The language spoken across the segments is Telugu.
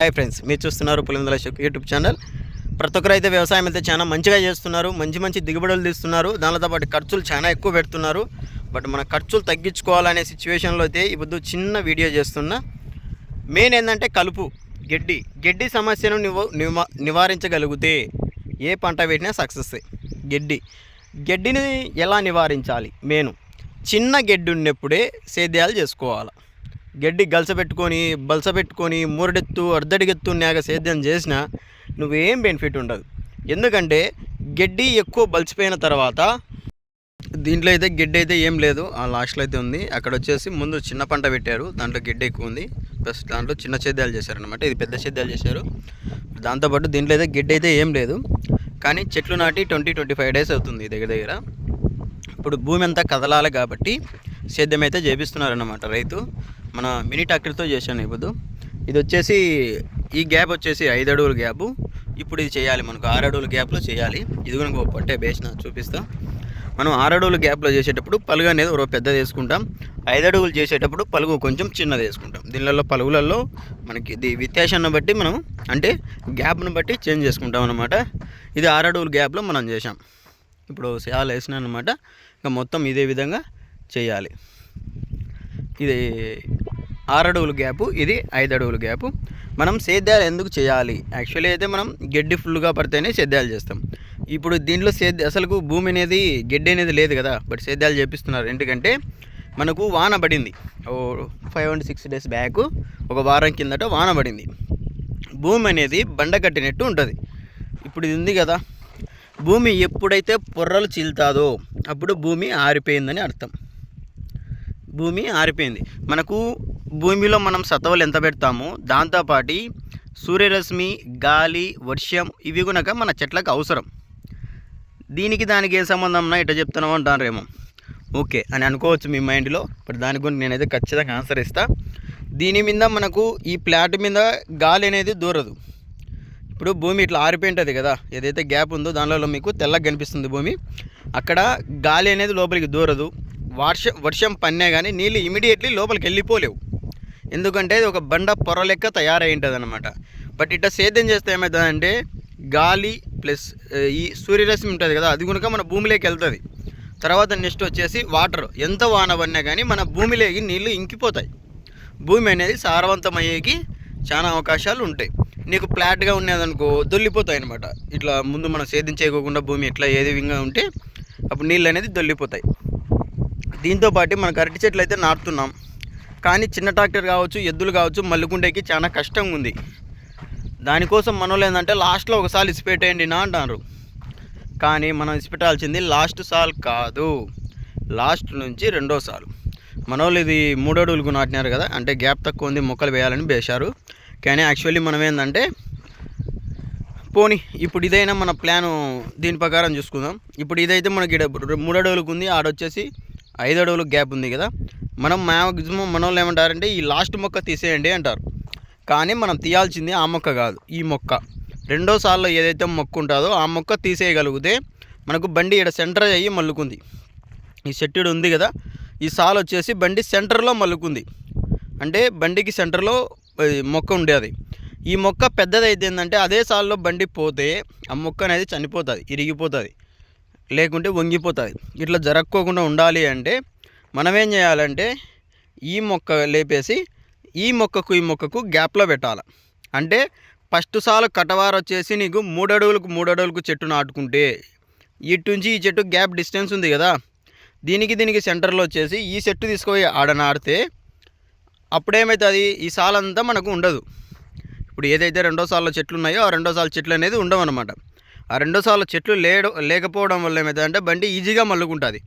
హాయ్ ఫ్రెండ్స్ మీరు చూస్తున్నారు పులిందల యూట్యూబ్ ఛానల్. ప్రతి ఒక్కరు అయితే వ్యవసాయం అయితే చాలా మంచిగా చేస్తున్నారు మంచి మంచి దిగుబడులు తీస్తున్నారు. దానితో పాటు ఖర్చులు చాలా ఎక్కువ పెడుతున్నారు. బట్ మన ఖర్చులు తగ్గించుకోవాలనే సిచ్యువేషన్లో అయితే ఇప్పుడు చిన్న వీడియో చేస్తున్నా. మెయిన్ ఏంటంటే కలుపు గడ్డి. గడ్డి సమస్యను నివ నివారించగలిగితే ఏ పంట పెట్టినా సక్సెస్ గడ్డి. గడ్డిని ఎలా నివారించాలి? మెయిన్ చిన్న గడ్డి ఉన్నప్పుడే సేద్యాలు చేసుకోవాలి. గడ్డి గలసపెట్టుకొని పెట్టుకొని పెట్టుకొని మూరడెత్తు అర్ధడిగెత్తు నేగ సేద్యం చేసినా నువ్వేం బెనిఫిట్ ఉండదు. ఎందుకంటే గడ్డి ఎక్కువ బలిసిపోయిన తర్వాత దీంట్లో అయితే గడ్డి అయితే ఏం లేదు. ఆ లాస్ట్లో అయితే ఉంది. అక్కడ వచ్చేసి ముందు చిన్న పంట పెట్టారు. దాంట్లో గడ్డి ఎక్కువ ఉంది. ప్లస్ దాంట్లో చిన్న సేద్యాలు చేశారనమాట ఇది పెద్ద సేద్యాలు చేశారు. దాంతోపాటు దీంట్లో అయితే గడ్డి అయితే ఏం లేదు. కానీ చెట్లు నాటి ట్వంటీ ట్వంటీ ఫైవ్ డేస్ అవుతుంది దగ్గర దగ్గర. ఇప్పుడు భూమి అంతా కదలాలి కాబట్టి సేద్యం అయితే చేపిస్తున్నారన్నమాట రైతు. మన మినీ ట్రాక్టర్తో చేశాను ఇప్పుడు. ఇది వచ్చేసి ఈ గ్యాప్ వచ్చేసి ఐదు అడుగుల గ్యాప్. ఇప్పుడు ఇది చేయాలి మనకు ఆరు అడుగుల గ్యాప్లో చేయాలి. ఇది కూడా పట్టే బేసిన చూపిస్తా. మనం ఆరు అడుగుల గ్యాప్లో చేసేటప్పుడు పలుగు అనేది ఒక పెద్దది వేసుకుంటాం. ఐదు అడుగులు చేసేటప్పుడు పలుగు కొంచెం చిన్నది వేసుకుంటాం. దీనిలో పలుగులలో మనకి ఇది వ్యత్యాసాన్ని బట్టి మనం అంటే గ్యాప్ను బట్టి చేంజ్ చేసుకుంటాం అనమాట ఇది ఆరు అడుగుల గ్యాప్లో మనం చేసాం ఇప్పుడు సేవలు వేసినా అనమాట ఇంకా మొత్తం ఇదే విధంగా చేయాలి. ఇది ఆరు అడుగుల గ్యాపు ఇది ఐదు అడుగుల గ్యాపు. మనం సేద్యాలు ఎందుకు చేయాలి? యాక్చువల్లీ అయితే మనం గడ్డి ఫుల్గా పడితేనే సేద్యాలు చేస్తాం. ఇప్పుడు దీంట్లో సేద్య అసలు భూమి అనేది గడ్డి అనేది లేదు కదా బట్ సేద్యాలు చేపిస్తున్నారు. ఎందుకంటే మనకు వాన పడింది. ఓ five and six days back ఒక వారం కిందట వాన పడింది. భూమి అనేది బండ కట్టినట్టు ఉంటుంది. ఇప్పుడు ఇది ఉంది కదా. భూమి ఎప్పుడైతే పొర్రలు చీల్తాదో అప్పుడు భూమి ఆరిపోయిందని అర్థం. భూమి ఆరిపోయింది. మనకు భూమిలో మనం సత్వలు ఎంత పెడతామో దాంతోపాటి సూర్యరశ్మి గాలి వర్షం ఇవి కనుక మన చెట్లకు అవసరం. దీనికి దానికి ఏ సంబంధం ఉన్నా ఇట్లా చెప్తున్నావు అంటారేమో ఓకే అని అనుకోవచ్చు మీ మైండ్లో బట్ దాని గురించి నేనైతే ఖచ్చితంగా ఆన్సర్ ఇస్తా. దీని మీద మనకు ఈ ప్లాట్ మీద గాలి అనేది దూరదు. ఇప్పుడు భూమి ఇట్లా ఆరిపోయి ఉంటుంది కదా ఏదైతే గ్యాప్ ఉందో దానిలో మీకు తెల్లగా కనిపిస్తుంది భూమి. అక్కడ గాలి అనేది లోపలికి దూరదు. వర్షం వర్షం పన్నే కానీ నీళ్ళు ఇమీడియట్లీ లోపలికి వెళ్ళిపోలేవు. ఎందుకంటే ఇది ఒక బండ పొర లెక్క తయారై ఉంటుంది అనమాట బట్ ఇట్లా సేద్యం చేస్తే ఏమవుతుందంటే గాలి ప్లస్ ఈ సూర్యరశ్మి ఉంటుంది కదా అది కనుక మన భూమిలోకి వెళ్తుంది. తర్వాత నెక్స్ట్ వచ్చేసి వాటర్. ఎంత వాన పడినా కానీ మన భూమిలోకి నీళ్ళు ఇంకిపోతాయి. భూమి అనేది సారవంతమయ్యేకి చాలా అవకాశాలు ఉంటాయి. నీకు ఫ్లాట్గా ఉన్నదనుకో దొల్లిపోతాయి అనమాట ఇట్లా ముందు మనం సేద్యం చేయకోకుండా భూమి ఇట్లా ఏది విధంగా ఉంటే అప్పుడు నీళ్ళు అనేది దొల్లిపోతాయి. దీంతో పాటు మనం అరటి చెట్లు అయితే నాటుతున్నాం. కానీ చిన్న ట్రాక్టర్ కావచ్చు ఎద్దులు కావచ్చు మల్లుకుండేకి చాలా కష్టంగా ఉంది. దానికోసం మనోళ్ళు ఏంటంటే లాస్ట్లో ఒకసారి ఇసిపెట్టేయండి నా అంటారు. కానీ మనం ఇసిపెట్టాల్సింది లాస్ట్ సాల్ కాదు. లాస్ట్ నుంచి రెండో సాల్. మనోళ్ళు ఇది మూడో అడుగులకు నాటినారు కదా అంటే గ్యాప్ తక్కువ ఉంది మొక్కలు వేయాలని వేశారు కానీ యాక్చువల్లీ మనం ఏంటంటే పోనీ ఇప్పుడు ఇదైనా మన ప్లాను దీని ప్రకారం చూసుకుందాం. ఇప్పుడు ఇదైతే మనకి మూడో అడుగులకు ఉంది ఆడొచ్చేసి ఐదు అడుగులకు గ్యాప్ ఉంది కదా. మనం మ్యాక్సిమం మన వాళ్ళు ఏమంటారంటే ఈ లాస్ట్ మొక్క తీసేయండి అంటారు. కానీ మనం తీయాల్సింది ఆ మొక్క కాదు ఈ మొక్క. రెండో సార్లో ఏదైతే మొక్క ఉంటుందో ఆ మొక్క తీసేయగలిగితే మనకు బండి ఇక్కడ సెంటర్ అయ్యి మల్లుకుంది. ఈ సెట్టుడు ఉంది కదా ఈ సాల్ వచ్చేసి బండి సెంటర్లో మల్లుకుంది. అంటే బండికి సెంటర్లో మొక్క ఉండేది. ఈ మొక్క పెద్దదైతే ఏంటంటే అదే సాల్లో బండి పోతే ఆ మొక్క అనేది చనిపోతుంది ఇరిగిపోతుంది. లేకుంటే వంగిపోతుంది ఇట్లా జరక్కోకుండా ఉండాలి అంటే మనం ఏం చేయాలంటే ఈ మొక్క లేపేసి ఈ మొక్కకు ఈ మొక్కకు గ్యాప్లో పెట్టాలి. అంటే ఫస్ట్ సాల్ కటవారు వచ్చేసి నీకు మూడు అడుగులకు మూడు అడుగులకు చెట్టు నాటుకుంటే ఇటు నుంచి ఈ చెట్టు గ్యాప్ డిస్టెన్స్ ఉంది కదా. దీనికి దీనికి సెంటర్లో వచ్చేసి ఈ చెట్టు తీసుకుపోయి ఆడ నాడితే అప్పుడేమవుతుంది ఈ సాల్ అంతా మనకు ఉండదు. ఇప్పుడు ఏదైతే రెండో సార్లు చెట్లు ఉన్నాయో ఆ రెండో సార్లు చెట్లు అనేది ఉండవన్నమాట. ఆ రెండోసార్లు చెట్లు లేడ లేకపోవడం వల్ల ఏమవుతుందంటే బండి ఈజీగా మల్లుకుంటుంది.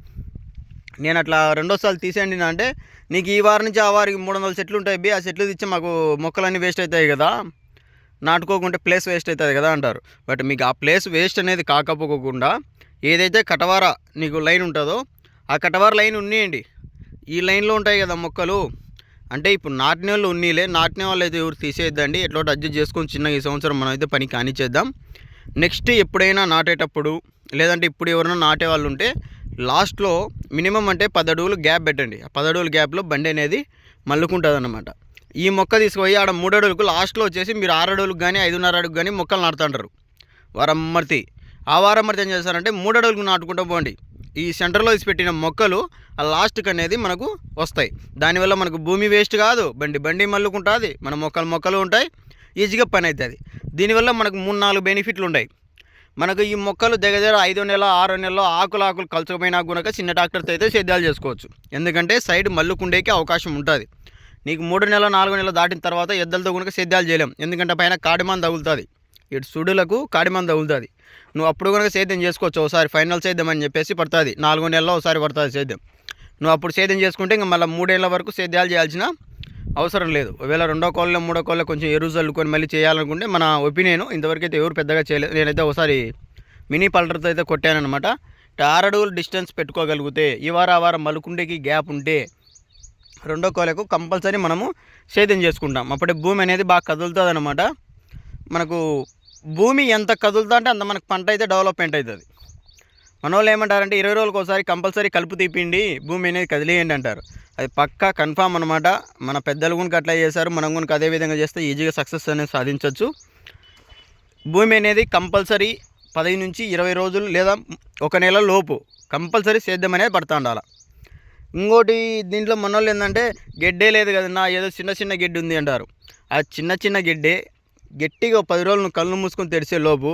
నేను అట్లా రెండోసార్లు తీసేయండి అంటే నీకు ఈ వారం నుంచి ఆ వారికి మూడు వందల చెట్లు ఉంటాయి బి ఆ చెట్లు తెచ్చి మాకు మొక్కలన్నీ వేస్ట్ అవుతాయి కదా. నాటుకోకుంటే ప్లేస్ వేస్ట్ అవుతుంది కదా అంటారు. బట్ మీకు ఆ ప్లేస్ వేస్ట్ అనేది కాకపోకుండా ఏదైతే కటవార నీకు లైన్ ఉంటుందో ఆ కటవార లైన్ ఉన్నీయండి. ఈ లైన్లో ఉంటాయి కదా మొక్కలు. అంటే ఇప్పుడు నాటిన వాళ్ళు ఉన్నీలే నాటిన వాళ్ళు అయితే ఎవరు తీసేద్దండి ఎట్లా అడ్జస్ట్ చేసుకొని చిన్న ఈ సంవత్సరం మనం అయితే పని కానిచ్చేద్దాం నెక్స్ట్ ఎప్పుడైనా నాటేటప్పుడు లేదంటే ఇప్పుడు ఎవరైనా నాటే వాళ్ళు ఉంటే లాస్ట్లో మినిమం అంటే పది అడుగులు గ్యాప్ పెట్టండి. ఆ పది అడుగుల గ్యాప్లో బండి అనేది మల్లుకుంటుంది అనమాట ఈ మొక్క తీసుకుపోయి ఆడ మూడు అడుగులకు లాస్ట్లో వచ్చేసి మీరు ఆరు అడుగులకు కానీ ఐదున్నర అడుగు కానీ మొక్కలు నాటుతుంటారు. వారమ్మర్తి ఆ వారమ్మర్తి ఏం చేస్తారంటే మూడు అడుగులకు నాటుకుంటూ పోండి. ఈ సెంటర్లో వేసి పెట్టిన మొక్కలు ఆ లాస్ట్కి అనేది మనకు వస్తాయి. దానివల్ల మనకు భూమి వేస్ట్ కాదు. బండి బండి మల్లుకుంటుంది. మన మొక్కలు మొక్కలు ఉంటాయి. ఈజీగా పని అవుతుంది దీనివల్ల మనకు మూడు నాలుగు బెనిఫిట్లు ఉన్నాయి మనకు ఈ మొక్కలు దగ్గర దగ్గర ఐదో నెల ఆరో నెలలో ఆకులు ఆకులు కలుసుకుపోయినా కూడా చిన్న ట్రాక్టర్తో అయితే సేద్యాలు చేసుకోవచ్చు. ఎందుకంటే సైడ్ మల్లుకుండేకి అవకాశం ఉంటుంది. నీకు మూడు నెలలు నాలుగు నెలలు దాటిన తర్వాత ఎద్దలతో కనుక సేద్యాలు చేయలేం. ఎందుకంటే పైన కాడిమాన్ తగులుతుంది. ఇటు సుడులకు కాడిమాన్ తగులుతుంది. నువ్వు అప్పుడు కనుక సేద్యం చేసుకోవచ్చు. ఒకసారి ఫైనల్ సేద్యం అని చెప్పేసి పడుతుంది. నాలుగు నెలల్లో ఒకసారి పడుతుంది సేద్యం. నువ్వు అప్పుడు సేద్యం చేసుకుంటే ఇంకా మళ్ళీ మూడేళ్ళ వరకు సేద్యాలు చేయాల్సిన అవసరం లేదు. ఒకవేళ రెండో కోళ్ళలో మూడో కోళ్ళ కొంచెం ఎరువు చల్లుకొని మళ్ళీ చేయాలనుకుంటే మన ఒపీనియన్ ఇంతవరకు అయితే ఎవరు పెద్దగా చేయలేదు. నేనైతే ఒకసారి మినీ పల్టర్తో అయితే కొట్టానమాట ఆరు అడుగులు డిస్టెన్స్ పెట్టుకోగలిగితే ఈ వారం ఆ వారం మలుకుండేకి గ్యాప్ ఉంటే రెండో కోలకు కంపల్సరీ మనము సేద్యం చేసుకుంటాం. అప్పుడే భూమి అనేది బాగా కదులుతుంది అనమాట మనకు భూమి ఎంత కదులుతా అంటే అంత మనకు పంట అయితే డెవలప్మెంట్ అవుతుంది. మన వాళ్ళు ఏమంటారంటే ఇరవై రోజులకు ఒకసారి కంపల్సరీ కలుపు తీపిండి భూమి అనేది కదిలేయండి అంటారు. అది పక్కా కన్ఫామ్ అనమాట మన పెద్దలు కూడా అట్లా చేశారు మనం కూడా అదే విధంగా చేస్తే ఈజీగా సక్సెస్ అనేది సాధించవచ్చు భూమి అనేది కంపల్సరీ పదిహేను నుంచి ఇరవై రోజులు లేదా ఒక నెల లోపు కంపల్సరీ సేద్యం అనేది పడుతూ ఉండాలి. ఇంకోటి దీంట్లో మన వాళ్ళు ఏంటంటే గెడ్డే లేదు కదన్నా ఏదో చిన్న చిన్న గెడ్డి ఉంది అంటారు. ఆ చిన్న చిన్న గెడ్డే గట్టిగా పది రోజులు కళ్ళు మూసుకొని తెరిసే లోపు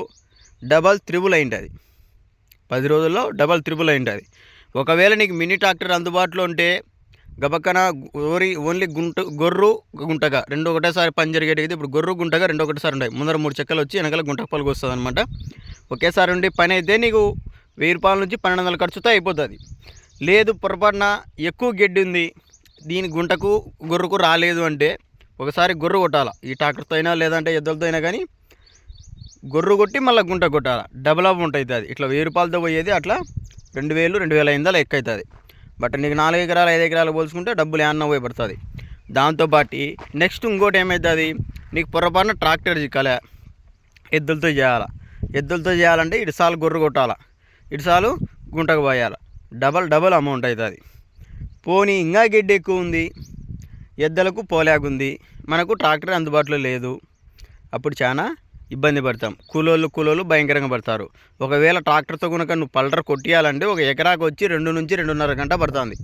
డబల్ త్రిబుల్ అయింటుంది. పది రోజుల్లో డబల్ త్రిబుల్ అయింటుంది ఒకవేళ నీకు మినీ ట్రాక్టర్ అందుబాటులో ఉంటే గబక్కన ఓరి ఓన్లీ గుంట గొర్రు గుంటగా రెండు ఒకటేసారి పని జరిగేది ఇప్పుడు గొర్రు గుంటగా రెండు ఒకటేసారి ఉంటాయి ముందర మూడు చెక్కలు వచ్చి వెనకాల గుంట పలుకు వస్తుంది అనమాట ఒకేసారి ఉండి పని అయితే నీకు వెయ్యి రూపాయల నుంచి పన్నెండు వందల ఖర్చుతో అయిపోతుంది. లేదు పొరపాటున ఎక్కువ గడ్డి ఉంది దీని గుంటకు గొర్రుకు రాలేదు అంటే ఒకసారి గొర్రు కొట్టాలి? ఈ ట్రాక్టర్తో అయినా లేదంటే ఎద్దులతో అయినా కానీ గొర్రు కొట్టి మళ్ళీ గుంట కొట్టాలి? డబుల్ అప్ ఉంటుంది అది ఇట్లా వెయ్యి రూపాయలతో పోయేది అట్లా రెండు వేలు రెండు వేల ఐదు వందలు ఎక్కువ అవుతుంది బట్ నీకు నాలుగు ఎకరాలు ఐదు ఎకరాలు పోల్చుకుంటే డబ్బులు ఏమన్నా పోయి పడుతుంది. దాంతోపాటు నెక్స్ట్ ఇంకోటి ఏమవుతుంది నీకు పొరపాటున ట్రాక్టర్ చిక్కాలి. ఎద్దులతో చేయాలి? ఎద్దులతో చేయాలంటే ఇటుసాలు గొర్రు కొట్టాలి? ఇటుసాలు గుంటకు పోయాలి? డబల్ డబల్ అమౌంట్ అవుతుంది పోనీ ఇంకా గడ్డి ఎక్కువ ఉంది. ఎద్దలకు పోలేకుంది. మనకు ట్రాక్టర్ అందుబాటులో లేదు. అప్పుడు చాలా ఇబ్బంది పడతాం. కూలోళ్ళు కూలోళ్ళు భయంకరంగా పడతారు. ఒకవేళ ట్రాక్టర్తో కనుక నువ్వు పల్టర్ కొట్టియాలంటే ఒక ఎకరాకు వచ్చి రెండు నుంచి రెండున్నర గంట పడుతుంది.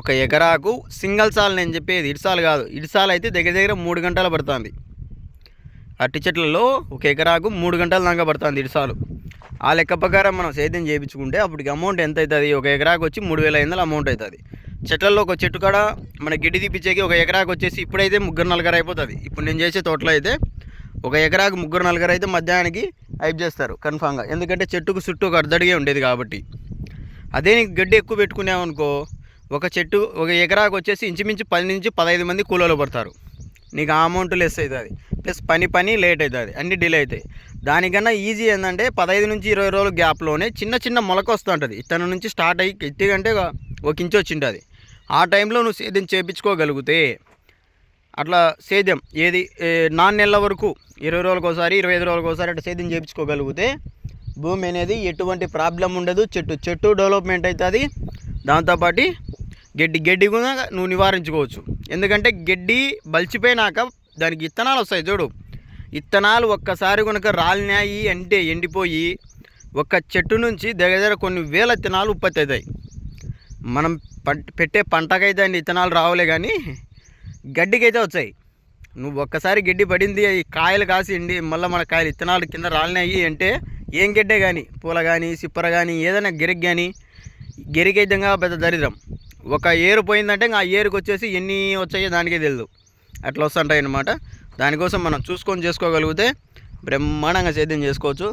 ఒక ఎకరాకు సింగల్ సాల్ నేను చెప్పేది ఇడిసాలు కాదు. ఇడిసాలు అయితే దగ్గర దగ్గర మూడు గంటలు పడుతుంది. అట్టి చెట్లలో ఒక ఎకరాకు మూడు గంటల దాకా పడుతుంది ఇడిసాలు ఆ లెక్క ప్రకారం మనం సేద్యం చేయించుకుంటే అప్పటికి అమౌంట్ ఎంత అవుతుంది? ఒక ఎకరాకు వచ్చి మూడు వేల ఐదు అమౌంట్ అవుతుంది. చెట్లలో ఒక చెట్టు కాడ మన గిడ్డి తీపిచ్చేకి ఒక ఎకరాకు వచ్చేసి ఇప్పుడైతే ముగ్గురు నలుగురు అయిపోతుంది. ఇప్పుడు నేను చేసే తోటలో అయితే ఒక ఎకరాకు ముగ్గురు నలుగురు అయితే మధ్యాహ్నానికి హైప్ చేస్తారు కన్ఫామ్గా ఎందుకంటే చెట్టుకు చుట్టూ ఒక అర్ధడిగే ఉండేది కాబట్టి. అదే నీకు గడ్డి ఎక్కువ పెట్టుకున్నావనుకో ఒక చెట్టు ఒక ఎకరాకు వచ్చేసి ఇంచుమించు పది నుంచి పదహైదు మంది కూలీలు పడతారు. నీకు ఆ అమౌంట్ లెస్ అవుతుంది ప్లస్ పని పని లేట్ అవుతుంది అన్ని డిలే అవుతాయి దానికన్నా ఈజీ ఏంటంటే పదహైదు నుంచి ఇరవై రోజుల గ్యాప్లోనే చిన్న చిన్న మొలక వస్తుంటుంది ఇతను నుంచి స్టార్ట్ అయ్యి ఎత్తిగంటే ఒక ఇంచు వచ్చింటుంది ఆ టైంలో నువ్వు సేద్యం చేయించుకోగలిగితే అట్లా సేద్యం ఏది ఏ, నెలల వరకు ఇరవై రోజులకు ఒకసారి ఇరవై ఐదు రోజులకు ఒకసారి అట్లా సేద్యం చేయించుకోగలిగితే భూమి అనేది ఎటువంటి ప్రాబ్లం ఉండదు చెట్టు చెట్టు డెవలప్మెంట్ అవుతుంది. దాంతోపాటు గడ్డి గడ్డి కూడా నువ్వు నివారించుకోవచ్చు. ఎందుకంటే గడ్డి బలిచిపోయినాక దానికి ఇత్తనాలు వస్తాయి చూడు. ఇత్తనాలు ఒక్కసారి కనుక రాలినాయి అంటే ఎండిపోయి ఒక చెట్టు నుంచి దగ్గర దగ్గర కొన్ని వేల ఇత్తనాలు ఉత్పత్తి అవుతాయి మనం పంట పెట్టే పంటకైతే అండి ఇత్తనాలు రావలే కానీ గడ్డికైతే వచ్చాయి. నువ్వు ఒక్కసారి గడ్డి పడింది కాయలు కాసిండి మళ్ళీ మన కాయలు ఇత్తనాలు కింద రాలినాయి అంటే ఏం గడ్డే కానీ పూల కానీ సిప్పర కానీ ఏదైనా గిరికి కానీ గిరికైతే విధంగా పెద్ద దరిద్రం. ఒక ఏరు పోయిందంటే ఇంకా ఆ ఏరుకు వచ్చేసి ఎన్ని వచ్చాయో దానికే తెలియదు అట్లా వస్తుంటాయి అన్నమాట దానికోసం మనం చూసుకొని చేసుకోగలిగితే బ్రహ్మాండంగా సేద్యం చేసుకోవచ్చు.